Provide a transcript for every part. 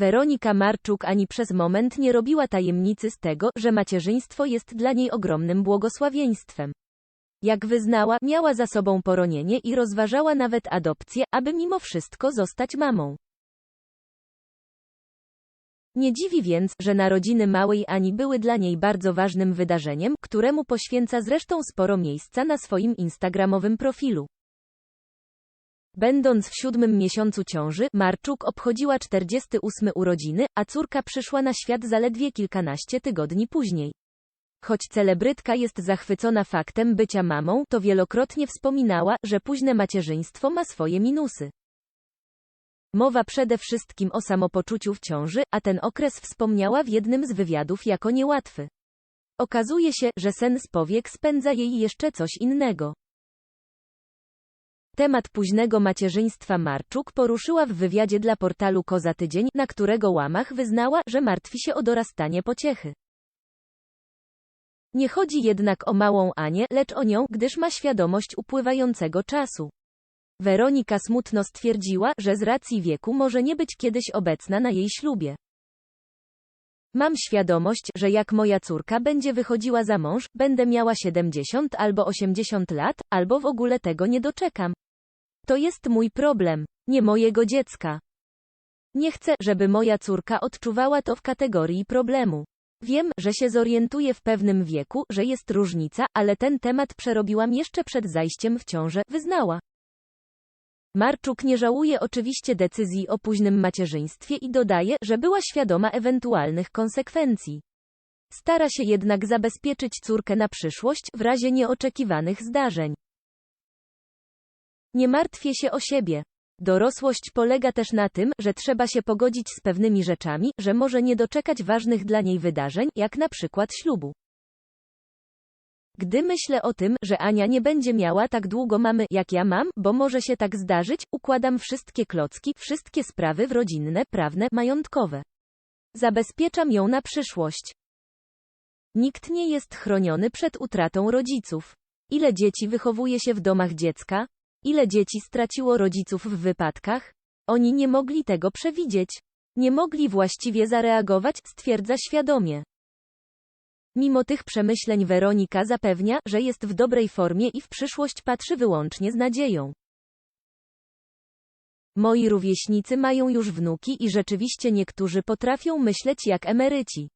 Weronika Marczuk ani przez moment nie robiła tajemnicy z tego, że macierzyństwo jest dla niej ogromnym błogosławieństwem. Jak wyznała, miała za sobą poronienie i rozważała nawet adopcję, aby mimo wszystko zostać mamą. Nie dziwi więc, że narodziny małej Ani były dla niej bardzo ważnym wydarzeniem, któremu poświęca zresztą sporo miejsca na swoim instagramowym profilu. Będąc w siódmym miesiącu ciąży, Marczuk obchodziła 48 urodziny, a córka przyszła na świat zaledwie kilkanaście tygodni później. Choć celebrytka jest zachwycona faktem bycia mamą, to wielokrotnie wspominała, że późne macierzyństwo ma swoje minusy. Mowa przede wszystkim o samopoczuciu w ciąży, a ten okres wspomniała w jednym z wywiadów jako niełatwy. Okazuje się, że sen z powiek spędza jej jeszcze coś innego. Temat późnego macierzyństwa Marczuk poruszyła w wywiadzie dla portalu Koza Tydzień, na którego łamach wyznała, że martwi się o dorastanie pociechy. Nie chodzi jednak o małą Anię, lecz o nią, gdyż ma świadomość upływającego czasu. Weronika smutno stwierdziła, że z racji wieku może nie być kiedyś obecna na jej ślubie. Mam świadomość, że jak moja córka będzie wychodziła za mąż, będę miała 70 albo 80 lat, albo w ogóle tego nie doczekam. To jest mój problem, nie mojego dziecka. Nie chcę, żeby moja córka odczuwała to w kategorii problemu. Wiem, że się zorientuję w pewnym wieku, że jest różnica, ale ten temat przerobiłam jeszcze przed zajściem w ciążę, wyznała. Marczuk nie żałuje oczywiście decyzji o późnym macierzyństwie i dodaje, że była świadoma ewentualnych konsekwencji. Stara się jednak zabezpieczyć córkę na przyszłość, w razie nieoczekiwanych zdarzeń. Nie martwię się o siebie. Dorosłość polega też na tym, że trzeba się pogodzić z pewnymi rzeczami, że może nie doczekać ważnych dla niej wydarzeń, jak na przykład ślubu. Gdy myślę o tym, że Ania nie będzie miała tak długo mamy, jak ja mam, bo może się tak zdarzyć, układam wszystkie klocki, wszystkie sprawy w rodzinne, prawne, majątkowe. Zabezpieczam ją na przyszłość. Nikt nie jest chroniony przed utratą rodziców. Ile dzieci wychowuje się w domach dziecka? Ile dzieci straciło rodziców w wypadkach? Oni nie mogli tego przewidzieć. Nie mogli właściwie zareagować, stwierdza świadomie. Mimo tych przemyśleń Weronika zapewnia, że jest w dobrej formie i w przyszłość patrzy wyłącznie z nadzieją. Moi rówieśnicy mają już wnuki i rzeczywiście niektórzy potrafią myśleć jak emeryci.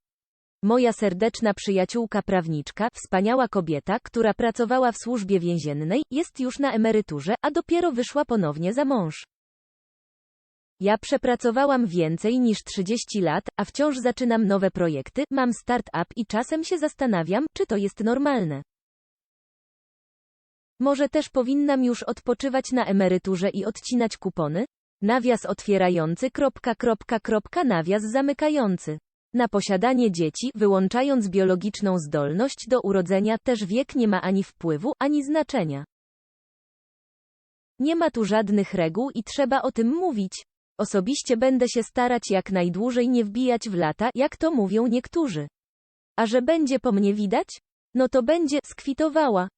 Moja serdeczna przyjaciółka prawniczka, wspaniała kobieta, która pracowała w służbie więziennej, jest już na emeryturze, a dopiero wyszła ponownie za mąż. Ja przepracowałam więcej niż 30 lat, a wciąż zaczynam nowe projekty, mam start-up i czasem się zastanawiam, czy to jest normalne. Może też powinnam już odpoczywać na emeryturze i odcinać kupony? Nawias otwierający, kropka, kropka, kropka, nawias zamykający. Na posiadanie dzieci, wyłączając biologiczną zdolność do urodzenia, też wiek nie ma ani wpływu, ani znaczenia. Nie ma tu żadnych reguł i trzeba o tym mówić. Osobiście będę się starać jak najdłużej nie wbijać w lata, jak to mówią niektórzy. A że będzie po mnie widać? No to będzie, skwitowała.